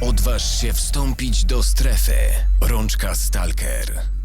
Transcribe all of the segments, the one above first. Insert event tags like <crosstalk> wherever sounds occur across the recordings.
Odważ się wstąpić do strefy. Rączka Stalker.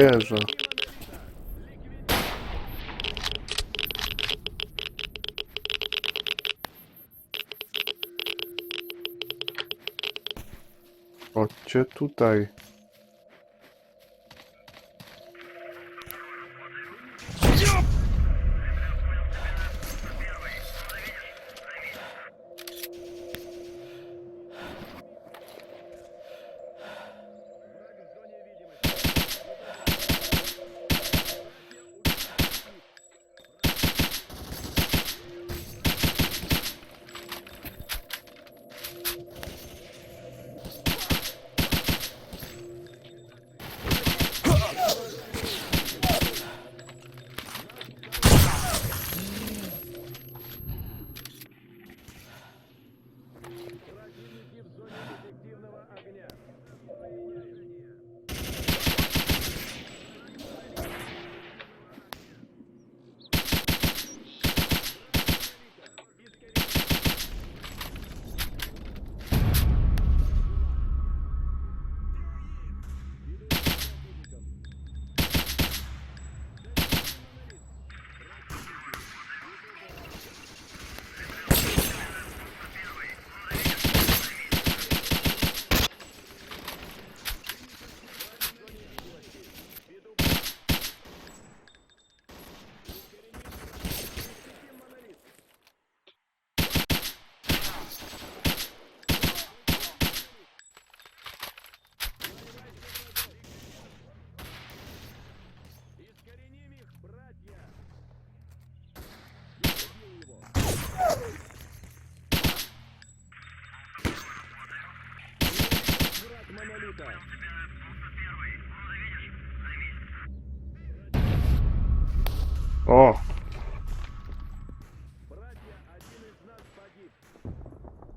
Jeża. Chodźcie tutaj.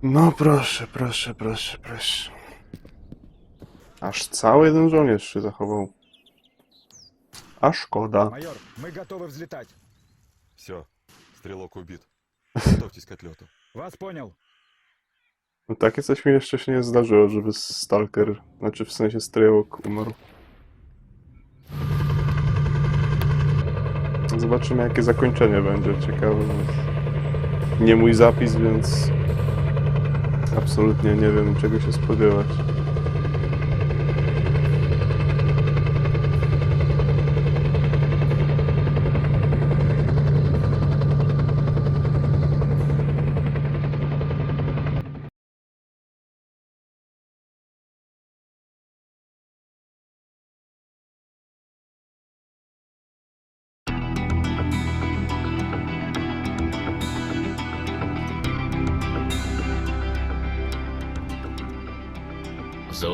No proszę, proszę, proszę, proszę. Aż cały jeden żołnierz się zachował. A szkoda. Майор, мы готовы взлетать. Все, стрелок убит. Готовьтесь <laughs> к отлету. Вас понял. No takie coś mi jeszcze się nie zdarzyło, żeby Stalker, znaczy w sensie Strelok umarł. Zobaczymy jakie zakończenie będzie, ciekawe. Nie mój zapis, więc absolutnie nie wiem czego się spodziewać.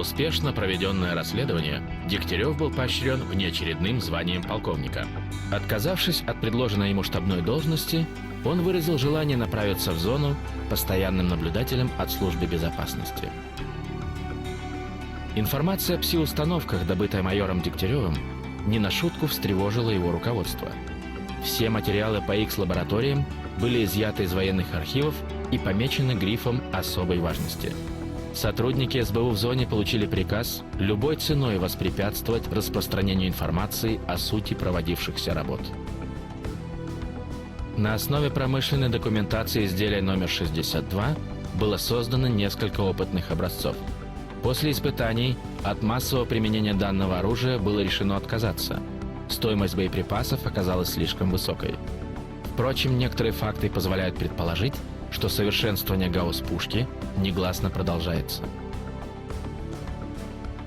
Успешно проведенное расследование Дегтярев был поощрен внеочередным званием полковника. Отказавшись от предложенной ему штабной должности, он выразил желание направиться в зону постоянным наблюдателем от службы безопасности. Информация о пси-установках, добытая майором Дегтяревым, не на шутку встревожила его руководство. Все материалы по X-лабораториям были изъяты из военных архивов и помечены грифом особой важности – Сотрудники СБУ в зоне получили приказ любой ценой воспрепятствовать распространению информации о сути проводившихся работ. На основе промышленной документации изделия номер 62 было создано несколько опытных образцов. После испытаний от массового применения данного оружия было решено отказаться. Стоимость боеприпасов оказалась слишком высокой. Впрочем, некоторые факты позволяют предположить, что совершенствование гаусс-пушки негласно продолжается.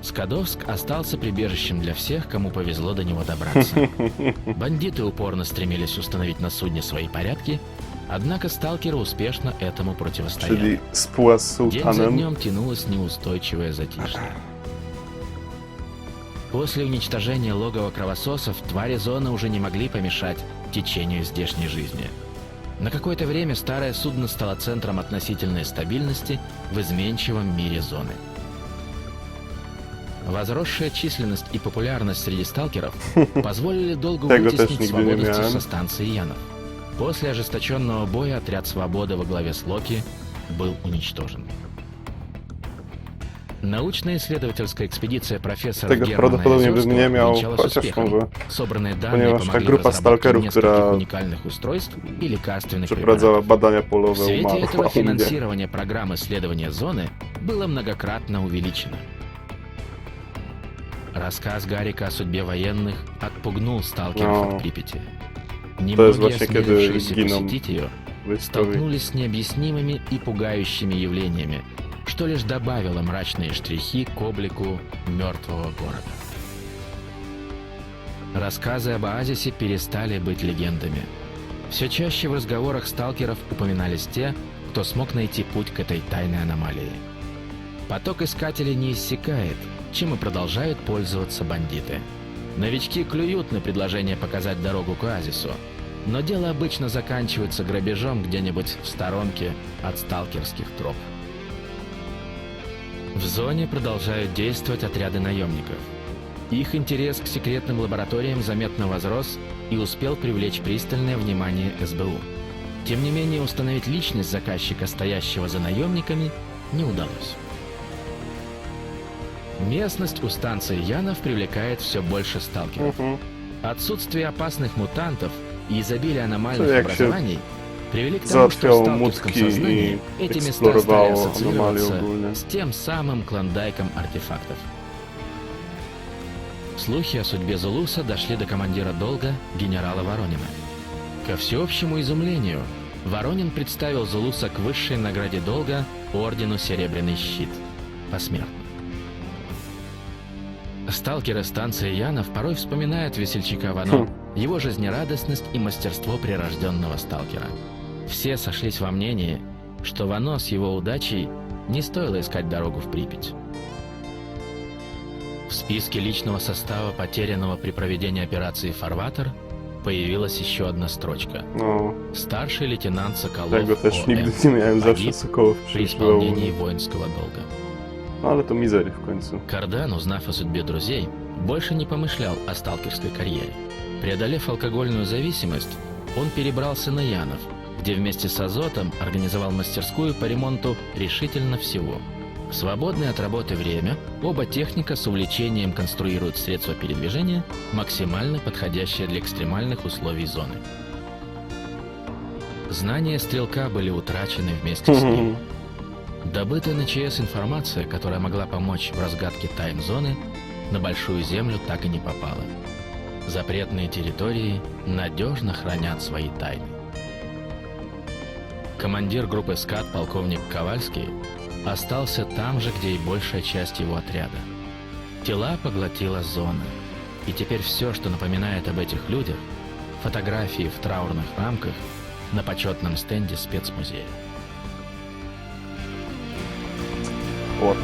Скадовск остался прибежищем для всех, кому повезло до него добраться. <laughs> Бандиты упорно стремились установить на судне свои порядки, однако сталкеры успешно этому противостояли. День за днем тянулось неустойчивое затишье. После уничтожения логова кровососов твари зоны уже не могли помешать течению здешней жизни. На какое-то время старое судно стало центром относительной стабильности в изменчивом мире зоны. Возросшая численность и популярность среди сталкеров <laughs> позволили долго вытеснить свободовцев со станции Янов. После ожесточенного боя отряд «Свобода» во главе с Локи был уничтожен. Научно-исследовательская экспедиция профессора Tego prawdopodobnie bym nie miał, chociaż może Собранные данные Ponieważ ta помогли grupa сталкерów, нескольких która уникальных устройств и лекарственных przeprowadzała препаратов. badania В свете umarła этого <laughs> u mnie. финансирование программ исследования зоны было многократно увеличено. Рассказ Гарика о судьбе военных отпугнул сталкеров No. от Припяти. To jest Немногие właśnie kiedy осмелившиеся giną посетить ее столкнулись с необъяснимыми и пугающими явлениями, что лишь добавило мрачные штрихи к облику мертвого города. Рассказы об оазисе перестали быть легендами. Все чаще в разговорах сталкеров упоминались те, кто смог найти путь к этой тайной аномалии. Поток искателей не иссякает, чем и продолжают пользоваться бандиты. Новички клюют на предложение показать дорогу к оазису, но дело обычно заканчивается грабежом где-нибудь в сторонке от сталкерских троп. В зоне продолжают действовать отряды наемников. Их интерес к секретным лабораториям заметно возрос и успел привлечь пристальное внимание СБУ. Тем не менее, установить личность заказчика, стоящего за наемниками, не удалось. Местность у станции Янов привлекает все больше сталкеров. Mhm. Отсутствие опасных мутантов и изобилие аномальных się образований привели к тому, что в сталкерском сознании эти места стали ассоциироваться с тем самым клондайком артефактов. Слухи о судьбе Зулуса дошли до командира долга генерала Воронина. Ко всеобщему изумлению, Воронин представил Зулуса к высшей награде долга ордену Серебряный щит. Посмертно. Сталкеры станции Янов порой вспоминают весельчака Вано, его жизнерадостность и мастерство прирожденного сталкера. Все сошлись во мнении, что Вано с его удачей не стоило искать дорогу в Припять. В списке личного состава, потерянного при проведении операции «Фарватер», появилась еще одна строчка. No, Старший лейтенант Соколов nie miałem, zawsze погиб Sokołów при исполнении воинского долга. No ale to mizery w końcu. Кардан, узнав о судьбе друзей, больше не помышлял о сталкерской карьере. Преодолев алкогольную зависимость, он перебрался на Янов, где вместе с Азотом организовал мастерскую по ремонту решительно всего. В свободное от работы время оба техника с увлечением конструируют средства передвижения, максимально подходящие для экстремальных условий зоны. Знания стрелка были утрачены вместе с ним. Добытая на ЧС информация, которая могла помочь в разгадке тайн зоны, на Большую Землю так и не попала. Запретные территории надежно хранят свои тайны. Командир группы СКАТ, полковник Ковальский, остался там же, где и большая часть его отряда. Тела поглотила зона. И теперь все, что напоминает об этих людях, фотографии в траурных рамках на почетном стенде спецмузея. От.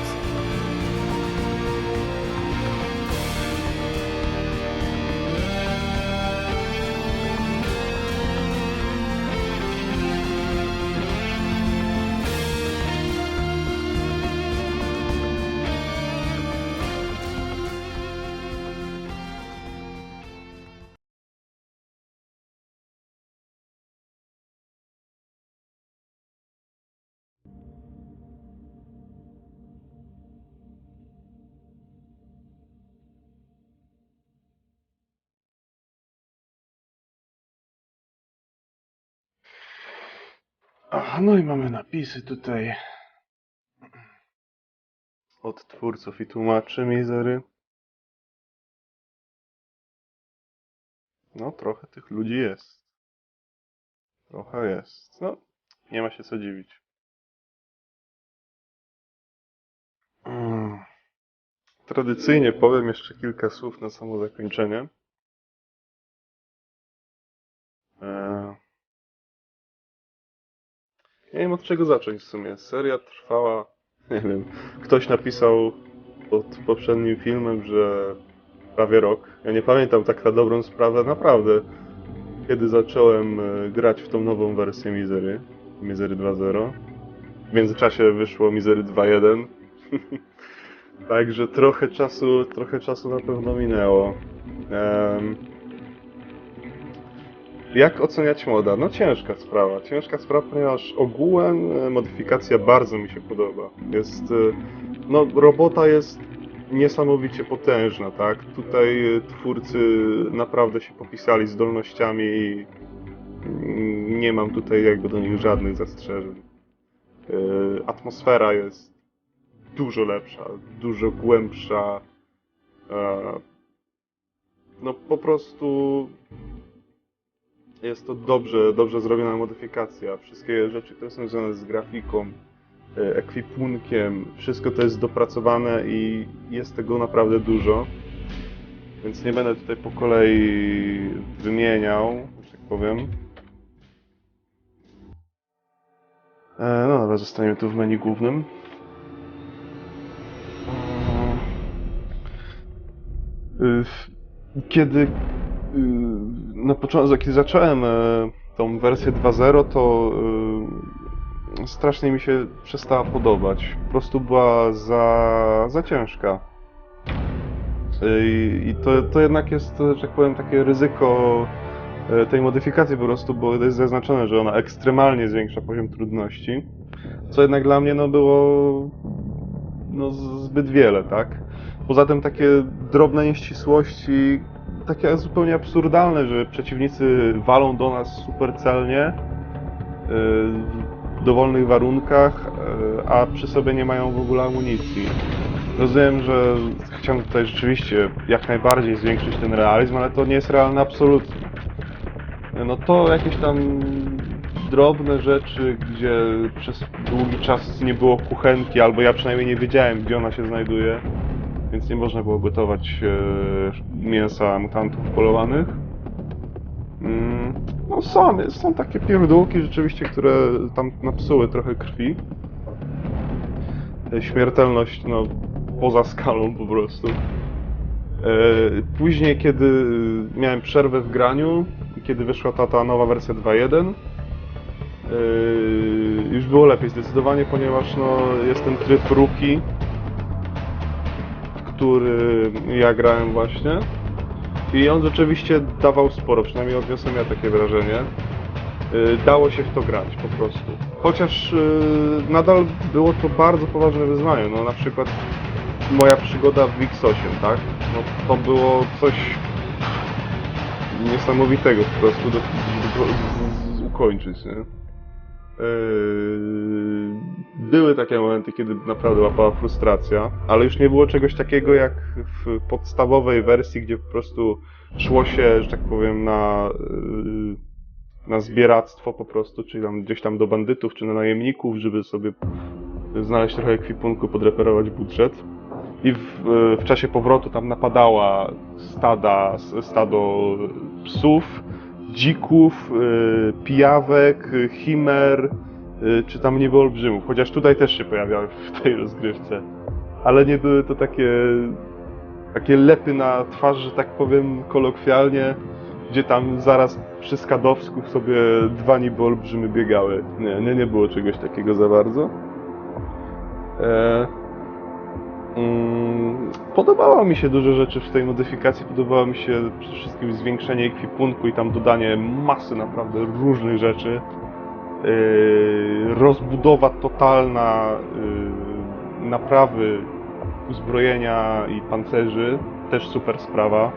Aha, no i mamy napisy tutaj od twórców i tłumaczy Mizery. No, trochę tych ludzi jest. Trochę jest. No, nie ma się co dziwić. Mm. Tradycyjnie powiem jeszcze kilka słów na samo zakończenie. Eee, nie wiem od czego zacząć w sumie. Seria trwała, nie wiem, ktoś napisał pod poprzednim filmem, że prawie rok. Ja nie pamiętam tak na dobrą sprawę, naprawdę, kiedy zacząłem e, grać w tą nową wersję Mizery, Mizery 2.0. W międzyczasie wyszło Mizery 2.1. <laughs> Także trochę czasu, trochę czasu na pewno minęło. Em, jak oceniać moda? No ciężka sprawa. Ciężka sprawa, ponieważ ogółem e, modyfikacja bardzo mi się podoba. Jest, e, no robota jest niesamowicie potężna, tak? Tutaj e, twórcy naprawdę się popisali zdolnościami i mm, nie mam tutaj jakby do nich żadnych zastrzeżeń. Atmosfera jest dużo lepsza, dużo głębsza. No po prostu jest to dobrze, dobrze zrobiona modyfikacja. Wszystkie rzeczy, które są związane z grafiką, e, ekwipunkiem, wszystko to jest dopracowane i jest tego naprawdę dużo. Więc nie będę tutaj po kolei wymieniał, że tak powiem. E, No dobra, zostaniemy tu w menu głównym. E, Kiedy y, na początku, kiedy zacząłem e, tą wersję 2.0, to y, strasznie mi się przestała podobać. Po prostu była za, za ciężka. Y, I to, to jednak jest, że tak powiem, takie ryzyko e, tej modyfikacji po prostu, bo jest zaznaczone, że ona ekstremalnie zwiększa poziom trudności. Co jednak dla mnie no, było no, zbyt wiele, tak? Poza tym takie drobne nieścisłości, takie zupełnie absurdalne, że przeciwnicy walą do nas super celnie, yy, w dowolnych warunkach, yy, a przy sobie nie mają w ogóle amunicji. Rozumiem, że chciałem tutaj rzeczywiście jak najbardziej zwiększyć ten realizm, ale to nie jest realne absolutnie. No to jakieś tam drobne rzeczy, gdzie przez długi czas nie było kuchenki, albo ja przynajmniej nie wiedziałem, gdzie ona się znajduje, więc nie można było gotować e, mięsa mutantów polowanych. Mm, no są, są takie pierdółki rzeczywiście, które tam napsuły trochę krwi. E, Śmiertelność, no, poza skalą po prostu. E, Później, kiedy miałem przerwę w graniu, kiedy wyszła ta, ta nowa wersja 2.1, Yy, już było lepiej zdecydowanie, ponieważ no, jest ten tryb w który ja grałem właśnie. I on rzeczywiście dawał sporo, przynajmniej odniosłem ja takie wrażenie. Yy, Dało się w to grać po prostu. Chociaż yy, nadal było to bardzo poważne wyzwanie. No na przykład moja przygoda w X8, tak? No, to było coś niesamowitego po prostu do, do, do, do, ukończyć, nie? Yy, były takie momenty, kiedy naprawdę łapała frustracja, ale już nie było czegoś takiego jak w podstawowej wersji, gdzie po prostu szło się, że tak powiem, na, yy, na zbieractwo po prostu, czyli tam gdzieś tam do bandytów czy na najemników, żeby sobie znaleźć trochę ekwipunku, podreperować budżet. I w, w czasie powrotu tam napadała stada, stado psów, dzików, y, pijawek, y, chimer, y, czy tam niby olbrzymów, chociaż tutaj też się pojawiały w tej rozgrywce. Ale nie były to takie, takie lepy na twarz, że tak powiem kolokwialnie, gdzie tam zaraz przy skadowsku sobie dwa niby olbrzymy biegały. Nie, nie, nie było czegoś takiego za bardzo. E, mm, Podobało mi się dużo rzeczy w tej modyfikacji. Podobało mi się przede wszystkim zwiększenie ekwipunku i tam dodanie masy naprawdę różnych rzeczy. Yy, rozbudowa totalna yy, naprawy uzbrojenia i pancerzy. Też super sprawa.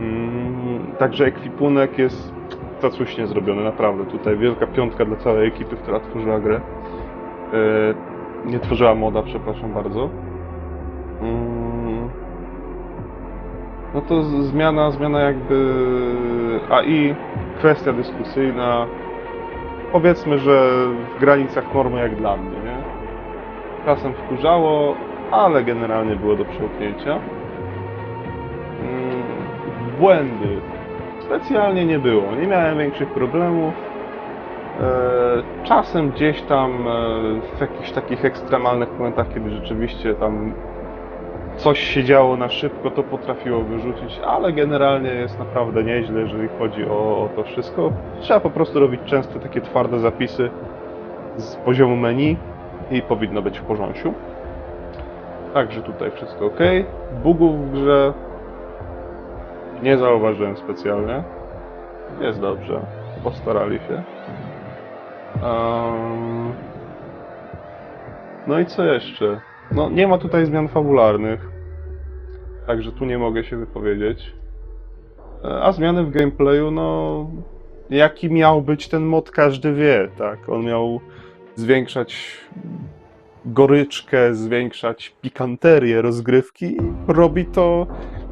Mm, Także ekwipunek jest zasłusznie zrobiony, naprawdę. Tutaj wielka piątka dla całej ekipy, która tworzyła grę. Yy, Nie tworzyła moda, przepraszam bardzo. Mm. No to zmiana, zmiana jakby AI, kwestia dyskusyjna. Powiedzmy, że w granicach normy jak dla mnie, nie? Czasem wkurzało, ale generalnie było do przełknięcia. Mm, Błędy specjalnie nie było, nie miałem większych problemów. E, Czasem gdzieś tam e, w jakichś takich ekstremalnych momentach, kiedy rzeczywiście tam coś się działo na szybko, to potrafiło wyrzucić, ale generalnie jest naprawdę nieźle, jeżeli chodzi o, o to wszystko. Trzeba po prostu robić często takie twarde zapisy z poziomu menu i powinno być w porządku. Także tutaj wszystko ok. Bugów w grze nie zauważyłem specjalnie. Jest dobrze. Postarali się. Ehm, No i co jeszcze? No, nie ma tutaj zmian fabularnych. Także tu nie mogę się wypowiedzieć. E, A zmiany w gameplayu, no. Jaki miał być ten mod, każdy wie, tak? On miał zwiększać goryczkę, zwiększać pikanterię rozgrywki robi to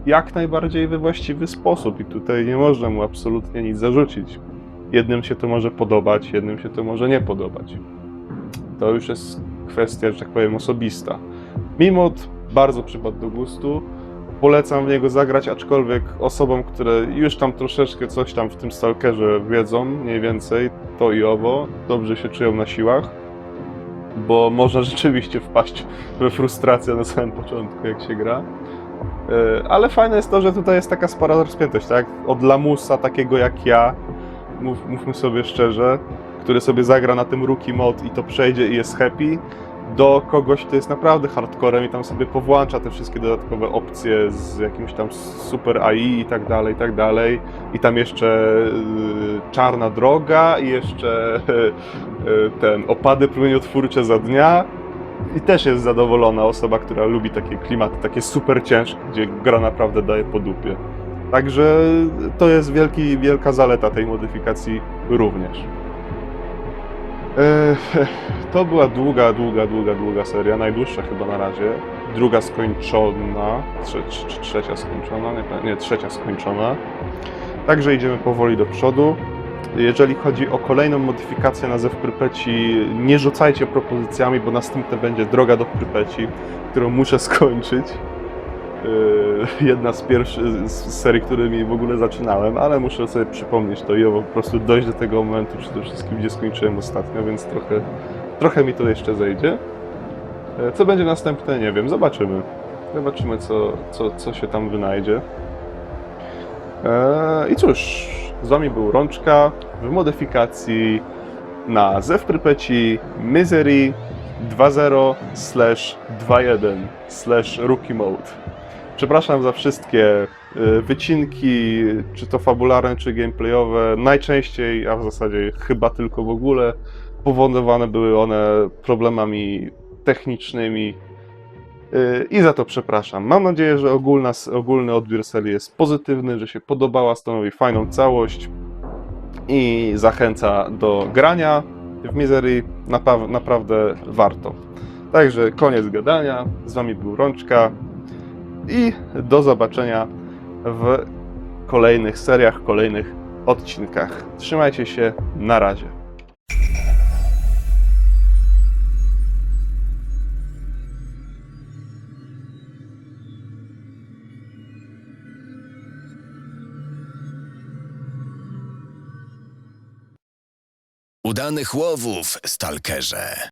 jak najbardziej we właściwy sposób i tutaj nie można mu absolutnie nic zarzucić. Jednym się to może podobać, jednym się to może nie podobać. To już jest kwestia, że tak powiem, osobista. Mimo bardzo przypadł do gustu, polecam w niego zagrać, aczkolwiek osobom, które już tam troszeczkę coś tam w tym Stalkerze wiedzą, mniej więcej, to i owo, dobrze się czują na siłach, bo można <laughs> rzeczywiście wpaść we frustrację na samym początku, jak się gra. E, Ale fajne jest to, że tutaj jest taka spora rozpiętość, tak? Od lamusa takiego jak ja, mów, mówmy sobie szczerze, który sobie zagra na tym rookie mod i to przejdzie i jest happy, do kogoś, kto jest naprawdę hardcorem i tam sobie powłącza te wszystkie dodatkowe opcje z jakimś tam super AI i tak dalej, i tak dalej. I tam jeszcze y, czarna droga i jeszcze <laughs> y, ten opady promieniotwórcze za dnia. I też jest zadowolona osoba, która lubi takie klimaty, takie super ciężkie, gdzie gra naprawdę daje po dupie. Także to jest wielki, wielka zaleta tej modyfikacji również. To była długa, długa, długa, długa seria, najdłuższa chyba na razie. Druga skończona, trze, trze, trzecia skończona, nie, nie, trzecia skończona. Także idziemy powoli do przodu. Jeżeli chodzi o kolejną modyfikację na Zew Prypeci, nie rzucajcie propozycjami, bo następne będzie Droga do Prypeci, którą muszę skończyć. Yy, <laughs> Jedna z pierwszych z serii, którymi w ogóle zaczynałem, ale muszę sobie przypomnieć to i po prostu dojść do tego momentu przede wszystkim, gdzie skończyłem ostatnio, więc trochę, trochę mi to jeszcze zejdzie. E, Co będzie następne, nie wiem, zobaczymy. Zobaczymy, co, co, co się tam wynajdzie. Eee, I cóż, z wami był Rączka w modyfikacji na Zew Prypeci Misery 2.0 slash 2.1 slash Rookie Mode. Przepraszam za wszystkie y, wycinki, czy to fabularne, czy gameplayowe. Najczęściej, a w zasadzie chyba tylko w ogóle, powodowane były one problemami technicznymi. Y, I za to przepraszam. Mam nadzieję, że ogólna, ogólny odbiór serii jest pozytywny, że się podobała, stanowi fajną całość i zachęca do grania w Misery napa- naprawdę warto. Także koniec gadania. Z Wami był Rączka i do zobaczenia w kolejnych seriach, kolejnych odcinkach. Trzymajcie się, na razie. Udanych łowów, stalkerze.